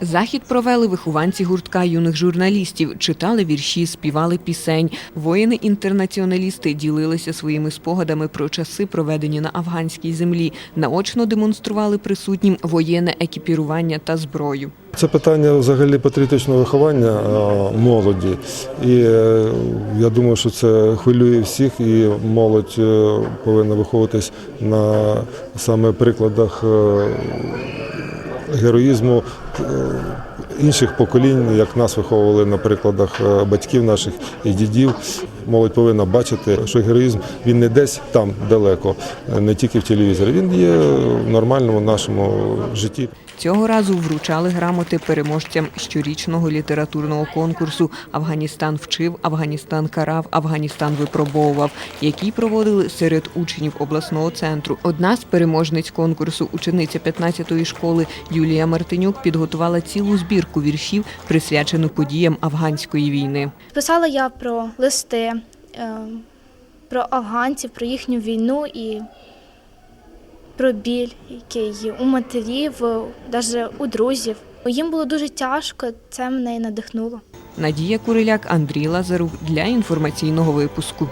Захід провели вихованці гуртка юних журналістів, читали вірші, співали пісень. Воїни-інтернаціоналісти ділилися своїми спогадами про часи, проведені на афганській землі. Наочно демонстрували присутнім воєнне екіпірування та зброю. Це питання взагалі патріотичного виховання е, молоді. І е, я думаю, що це хвилює всіх, і молодь е, повинна виховуватись на саме прикладах героїзму е, інших поколінь, як нас виховували на прикладах е, батьків наших і дідів. Молодь повинна бачити, що героїзм він не десь там далеко, е, не тільки в телевізорі. Він є в нормальному нашому житті. Цього разу вручали грамоти переможцям щорічного літературного конкурсу Афганістан вчив, Афганістан карав, Афганістан випробовував, який проводили серед учнів обласного центру. Одна з переможниць конкурсу, учениця 15-ї школи Юлія Мартинюк, підготувала цілу збірку віршів, присвячену подіям афганської війни. Писала я про листи, е, про афганців, про їхню війну і про біль, який у матерів, навіть у друзів. Їм було дуже тяжко, це мене і надихнуло. Надія Куриляк, Андрій Лазарук для інформаційного випуску.